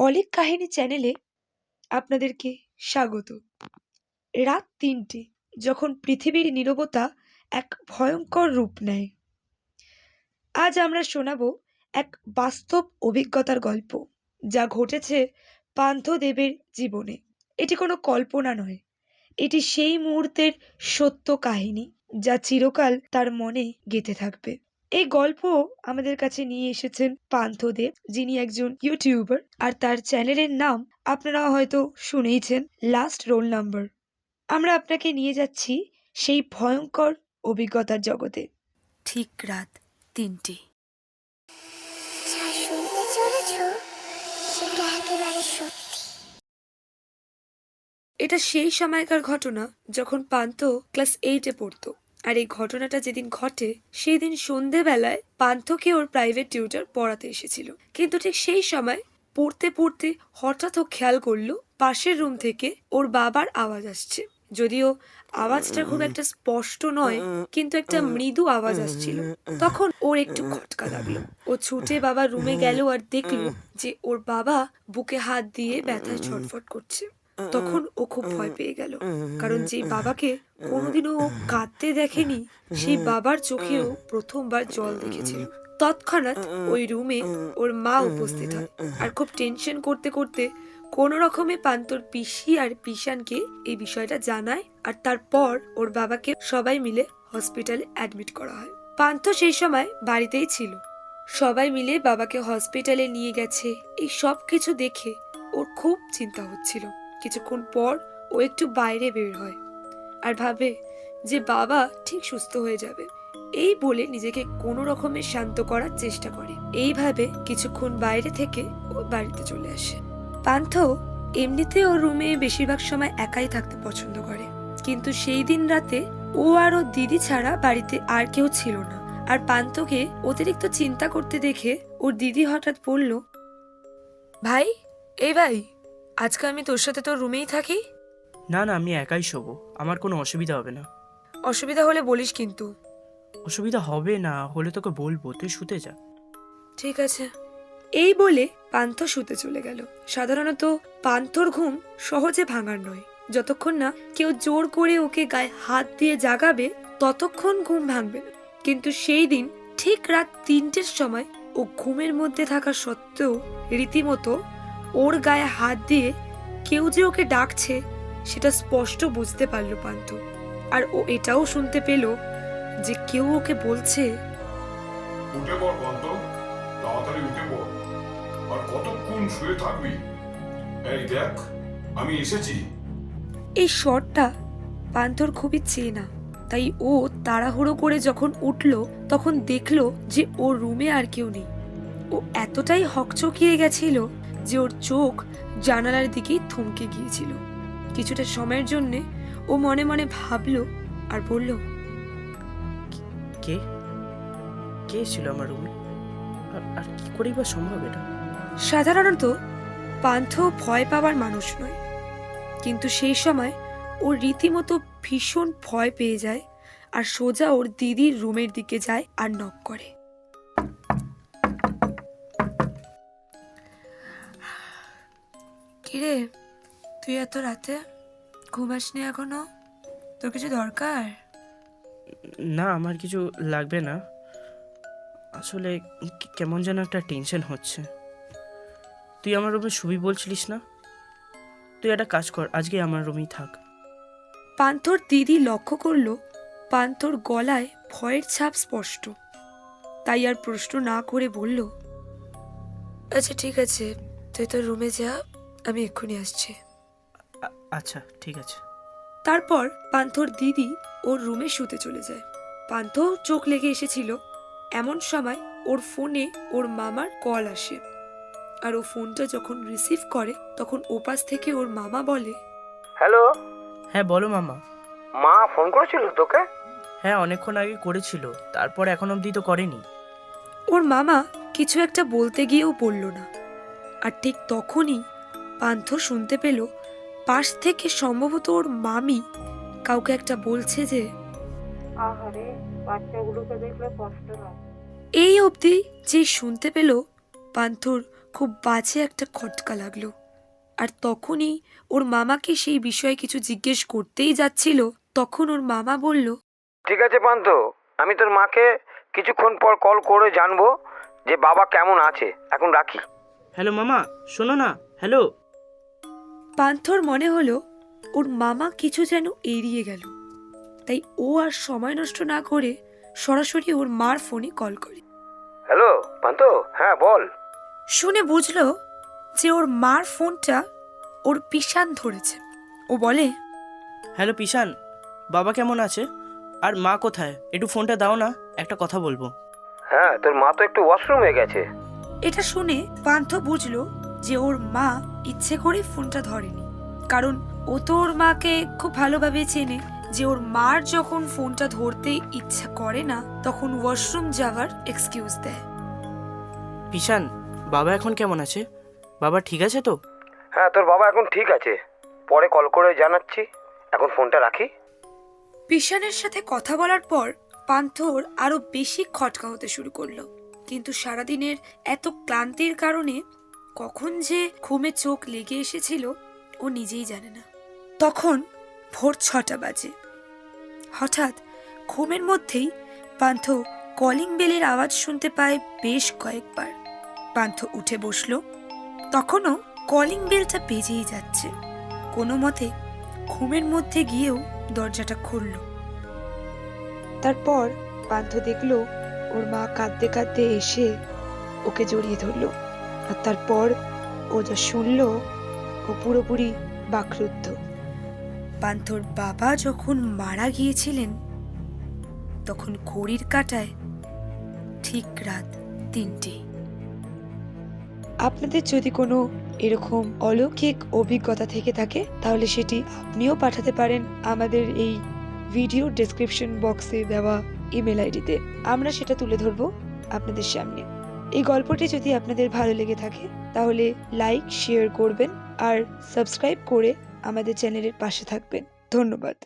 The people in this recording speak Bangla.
অলিক কাহিনী চ্যানেলে আপনাদেরকে স্বাগত। রাত তিনটে, যখন পৃথিবীর নীরবতা এক ভয়ঙ্কর রূপ নেয়। আজ আমরা শোনাব এক বাস্তব অভিজ্ঞতার গল্প, যা ঘটেছে পান্থদেবের জীবনে। এটি কোনো কল্পনা নয়, এটি সেই মুহূর্তের সত্য কাহিনী, যা চিরকাল তার মনে গেঁথে থাকবে। এই গল্প আমাদের কাছে নিয়ে এসেছেন পান্থদেব যিনি একজন ইউটিউবার। আর তার চ্যানেলের নাম আপনারা হয়তো শুনেইছেন লাস্ট রোল নাম্বার আমরা আপনাকে নিয়ে যাচ্ছি সেই ভয়ঙ্কর অভিজ্ঞতার জগতে। ঠিক রাত তিনটে। এটা সেই সময়কার ঘটনা যখন পান্থ ক্লাস এইটে পড়তো। আর এই ঘটনাটা যেদিন ঘটে সেই দিন সন্ধেবেলায় পান্থকে ওর প্রাইভেট টিউটার পড়াতে এসেছিল। কিন্তু ঠিক সেই সময় পড়তে পড়তে হঠাৎ ও খেয়াল করল, পাশের রুম থেকে ওর বাবার আওয়াজ আসছে। যদিও আওয়াজটা খুব একটা স্পষ্ট নয়, কিন্তু একটা মৃদু আওয়াজ আসছিল। তখন ওর একটু খটকা লাগল। ও ছুটে বাবার রুমে গেল আর দেখল যে ওর বাবা বুকে হাত দিয়ে ব্যথায় ছটফট করছে। তখন ও খুব ভয় পেয়ে গেল। কারণ যে বাবাকে কোনোদিনও ও কাঁদতে দেখেনি সেই বাবার চোখেও প্রথমবার জল দেখেছিল। তৎক্ষণাৎ ওই রুমে ওর মা উপস্থিত হয়। আর খুব টেনশন করতে করতে কোনো রকমে পান্তর পিসি আর পিসানকে এই বিষয়টা জানায় আর তারপর ওর বাবাকে সবাই মিলে হসপিটালে অ্যাডমিট করা হয়। পান্থ সেই সময় বাড়িতেই ছিল। সবাই মিলে বাবাকে হসপিটালে নিয়ে গেছে। এই সব কিছু দেখে ওর খুব চিন্তা হচ্ছিল। কিছুক্ষণ পর ও একটু বাইরে বের হয় আর ভাবে যে বাবা ঠিক সুস্থ হয়ে যাবে। এই বলে নিজেকে কোনো রকমের শান্ত করার চেষ্টা করে। এইভাবে কিছুক্ষণ বাইরে থেকে ও বাড়িতে চলে আসে। পান্থ এমনিতে ওর রুমে বেশিরভাগ সময় একাই থাকতে পছন্দ করে। কিন্তু সেই দিন রাতে ও আর ওর দিদি ছাড়া বাড়িতে আর কেউ ছিল না। আর পান্থকে অতিরিক্ত চিন্তা করতে দেখে ওর দিদি হঠাৎ বলল, ভাই, এই ভাই আজকে আমি তোর সাথে তোর রুমেই থাকি? না না আমি একাই শোবো। আমার কোনো অসুবিধা হবে না। অসুবিধা হলে বলিস কিন্তু। অসুবিধা হবে না হলে তোকে বলব তুই শুতে যা। ঠিক আছে। এই বলে পান্থ শুতে চলে গেল। সাধারণত পান্থর ঘুম সহজে ভাঙার নয়। যতক্ষণ না কেউ জোর করে ওকে গায়ে হাত দিয়ে জাগাবে ততক্ষণ ঘুম ভাঙবে না। কিন্তু সেই দিন ঠিক রাত তিনটের সময় ও ঘুমের মধ্যে থাকা সত্ত্বেও রীতিমতো ওর গায়ে হাত দিয়ে কেউ যে ওকে ডাকছে সেটা স্পষ্ট বুঝতে পারল পান্থ। আর ও এটাও শুনতে পেল যে কেউ ওকে বলছে উঠে পড় কান্ত তাড়াতাড়ি উঠে পড়। আর কতক্ষণ শুয়ে থাকবি? এই দেখ আমি এসেছি। এই শটটা পান্থর খুবই চেনা তাই ও তাড়াহুড়ো করে যখন উঠল তখন দেখল যে ওর রুমে আর কেউ নেই। ও এতটাই হকচকিয়ে গেছিল যে ওর চোখ জানালার দিকেই থমকে গিয়েছিল। কিছুটা সময়ের জন্যে ও মনে মনে ভাবলো আর বলল কে কে? ছিল আমার রুমে? আর কি করেই বা সম্ভব এটা? সাধারণত পান্থ ভয় পাওয়ার মানুষ নয়। কিন্তু সেই সময় ও রীতিমতো ভীষণ ভয় পেয়ে যায় আর সোজা ওর দিদির রুমের দিকে যায় আর নক করে। কিরে? তুই এত রাতে ঘুমাসনি এখনও? তোর কিছু দরকার? না আমার কিছু লাগবে না। আসলে কেমন যেন একটা টেনশন হচ্ছে। তুই আমার রুমে শুবি বলছিলিস না? তুই একটা কাজ কর আজকে আমার রুমেই থাক। পান্থর দিদি লক্ষ্য করল পান্থর গলায় ভয়ের ছাপ স্পষ্ট। তাই আর প্রশ্ন না করে বলল আচ্ছা ঠিক আছে তুই তোর রুমে যা আমি এক্ষুনি আসছি। আচ্ছা ঠিক আছে। তারপর পান্থর দিদি ওর রুমে শুতে চলে যায়। পান্থ চোখ লেগে এসেছিল। এমন সময় ওর ফোনে ওর মামার কল আসে। আর ও ফোনটা যখন রিসিভ করে তখন ওপাশ থেকে ওর মামা বলে হ্যালো? হ্যাঁ বলো মামা। মা ফোন করেছিল তোকে? হ্যাঁ অনেকক্ষণ আগে করেছিল। তারপর এখন অবধি তো করেনি। ওর মামা কিছু একটা বলতে গিয়েও বলল না। আর ঠিক তখনই পান্থ শুনতে পেল পাশ থেকে সম্ভবত ওর মামি কাউকে একটা বলছে যে আহারে বাচ্চাগুলোকে দেখলে কষ্ট হয়। এই অবধি যে শুনতে পেল পান্থর খুব বাজে একটা খটকা লাগল। আর তখনই ওর মামাকে সেই বিষয়ে কিছু জিজ্ঞেস করতেই যাচ্ছিল। তখন ওর মামা বলল ঠিক আছে পান্ত আমি তোর মাকে কিছুক্ষণ পর কল করে জানব যে বাবা কেমন আছে। এখন রাখি। হ্যালো মামা শোনো না হ্যালো। পান্থর মনে হলো ওর মামা কিছু যেন এড়িয়ে গেল। তাই ও আর সময় নষ্ট না করে সরাসরি ওর মার ফোনে কল করে। হ্যালো পান্ত হ্যাঁ বল। শুনে বুঝলো যে ওর মার ফোনটা ওর পিসান ধরেছে। ও বলে হ্যালো পিসান বাবা কেমন আছে? আর মা কোথায়? একটু ফোনটা দাও না একটা কথা বলব। হ্যাঁ তোর মা তো একটু ওয়াশরুমে গেছে। এটা শুনে পান্থ বুঝলো যে ওর মা ইচ্ছে করে ফোনটা ধরেনি। কারণ ও তো ওর মাকে খুব ভালোভাবে চেনে। যে ওর মার যখন ফোনটা ধরতে ইচ্ছা করে না তখন ওয়াশরুম যাওয়ার এক্সকিউজ দেয়। পিসান বাবা এখন কেমন আছে? বাবা ঠিক আছে তো? হ্যাঁ তোর বাবা এখন ঠিক আছে। পরে কল করে জানাচ্ছি। এখন ফোনটা রাখি। পিসানের সাথে কথা বলার পর পান্থর আরও বেশি খটকা হতে শুরু করল। কিন্তু সারাদিনের এত ক্লান্তির কারণে কখন যে ঘুমে চোখ লেগে এসেছিল, ও নিজেই জানে না। তখন ভোর ছটা বাজে। হঠাৎ ঘুমের মধ্যেই পান্থ কলিং বেলের আওয়াজ শুনতে পায় বেশ কয়েকবার। পান্থ উঠে বসল। তখনও কলিং বেলটা বেজেই যাচ্ছে। কোনো মতে ঘুমের মধ্যে গিয়েও দরজাটা খুলল। তারপর পান্থ দেখল ওর মা কাঁদতে কাঁদতে এসে ওকে জড়িয়ে ধরলো। আর তারপর ও যা শুনলো ও পুরোপুরি বাকরুদ্ধ। পান্থর বাবা যখন মারা গিয়েছিলেন তখন ঘড়ির কাটায় ঠিক রাত তিনটে। আপনাদের যদি কোনো এরকম অলৌকিক অভিজ্ঞতা থেকে থাকে তাহলে সেটি আপনিও পাঠাতে পারেন আমাদের এই ভিডিও ডেসক্রিপশন বক্সে দেওয়া ইমেল আইডিতে। আমরা সেটা তুলে ধরবো আপনাদের সামনে। এই গল্পটি যদি আপনাদের ভালো লেগে থাকে, তাহলে লাইক, শেয়ার করবেন আর সাবস্ক্রাইব করে আমাদের চ্যানেলের পাশে থাকবেন। ধন্যবাদ।